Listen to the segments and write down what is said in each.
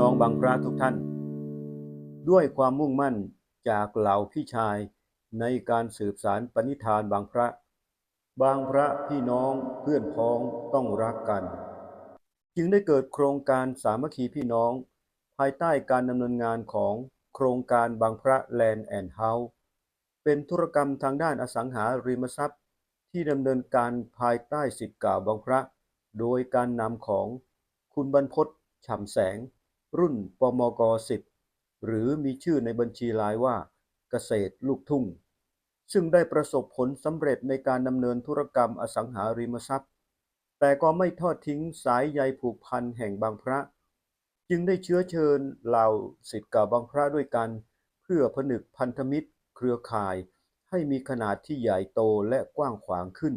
น้องบางพระทุกท่าน ด้วยความมุ่งมั่นจากเหล่าพี่ชายในการสืบสารปณิธานบางพระ บางพระพี่น้องเพื่อนพ้องต้องรักกัน จึงได้เกิดโครงการสามัคคีพี่น้อง ภายใต้การดำเนินงานของโครงการบางพระแลนด์แอนด์เฮาส์เป็นธุรกรรมทางด้านอสังหาริมทรัพย์ ที่ดำเนินการภายใต้สิทธิ์เก่าบางพระ โดยการนำของคุณบรรพตฉ่ำแสง รุ่นปมก 10 หรือมีชื่อในบัญชีรายว่า เกษตรลูกทุ่ง ซึ่งได้ประสบผลสำเร็จในการดำเนินธุรกรรมอสังหาริมทรัพย์ แต่ก็ไม่ทอดทิ้งสายใยผูกพันแห่งบางพระ จึงได้เชื้อเชิญเหล่าสิทธิ์เก่าบางพระด้วยกัน เพื่อผนึกพันธมิตร เครือข่าย ให้มีขนาดที่ใหญ่โตและกว้างขวางขึ้น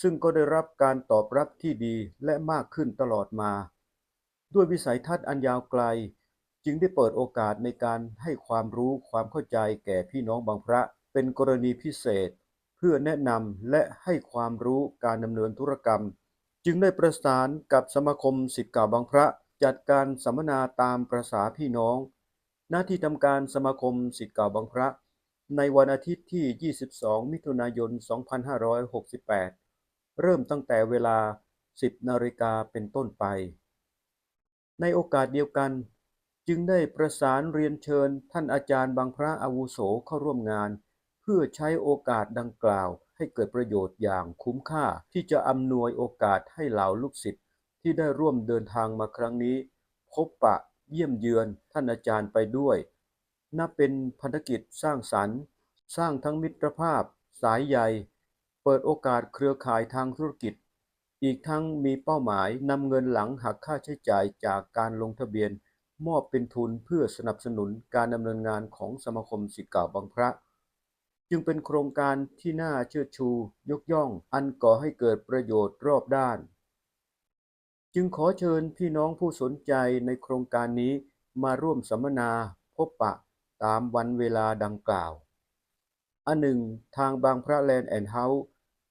ซึ่งก็ได้รับการตอบรับที่ดีและมากขึ้นตลอดมา ด้วยวิสัยทัศน์อันยาวไกล จึงได้เปิดโอกาสในการให้ความรู้ความเข้าใจแก่พี่น้องบางพระเป็นกรณีพิเศษ เพื่อแนะนำและให้ความรู้การดำเนินธุรกรรม จึงได้ประสานกับสมาคมสิทธิ์เก่าบางพระ จัดการสัมมนาตามประษาพี่น้อง หน้าที่ทำการสมาคมสิทธิ์เก่าบางพระ ในวันอาทิตย์ที่ 22 มิถุนายน 2568 เริ่มตั้งแต่เวลา 10 นาฬิกาเป็นต้นไป ในโอกาสเดียวกัน จึงได้ประสานเรียนเชิญท่านอาจารย์บางพระอาวุโสเข้าร่วมงาน เพื่อใช้โอกาสดังกล่าว ให้เกิดประโยชน์อย่างคุ้มค่าที่จะอำนวยโอกาสให้เหล่าลูกศิษย์ที่ได้ร่วมเดินทางมาครั้งนี้ พบปะเยี่ยมเยือนท่านอาจารย์ไปด้วย นับเป็นพันธกิจสร้างสรรค์ สร้างทั้งมิตรภาพ สายใย เปิดโอกาสเครือข่ายทางธุรกิจ อีกทั้งมีเป้าหมายนำเงินหลังหักค่าใช้จ่ายจากการลงทะเบียน มอบเป็นทุนเพื่อสนับสนุนการดำเนินงานของสมาคมศิษย์เก่าบางพระ จึงเป็นโครงการที่น่าเชิดชู ยกย่อง อันก่อให้เกิดประโยชน์รอบด้าน จึงขอเชิญพี่น้องผู้สนใจในโครงการนี้มาร่วมสัมมนาพบปะตามวันเวลาดังกล่าว อันหนึ่ง ทางบางพระแลนด์แอนด์เฮาส์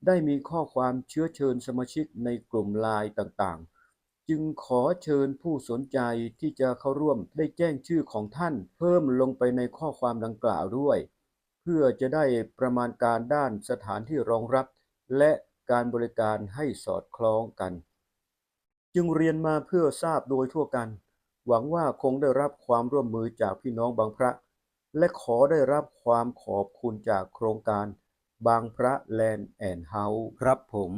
ได้มีข้อความเชื้อเชิญสมาชิกในกลุ่มไลน์ต่างๆ จึงขอเชิญผู้สนใจที่จะเข้าร่วมได้แจ้งชื่อของท่าน เพิ่มลงไปในข้อความดังกล่าวด้วย เพื่อจะได้ประมาณการด้านสถานที่รองรับ และการบริการให้สอดคล้องกัน จึงเรียนมาเพื่อทราบโดยทั่วกัน หวังว่าคงได้รับความร่วมมือจากพี่น้องบางพระ และขอได้รับความขอบคุณจากโครงการ บางพระแลนด์แอนด์เฮาส์ครับผม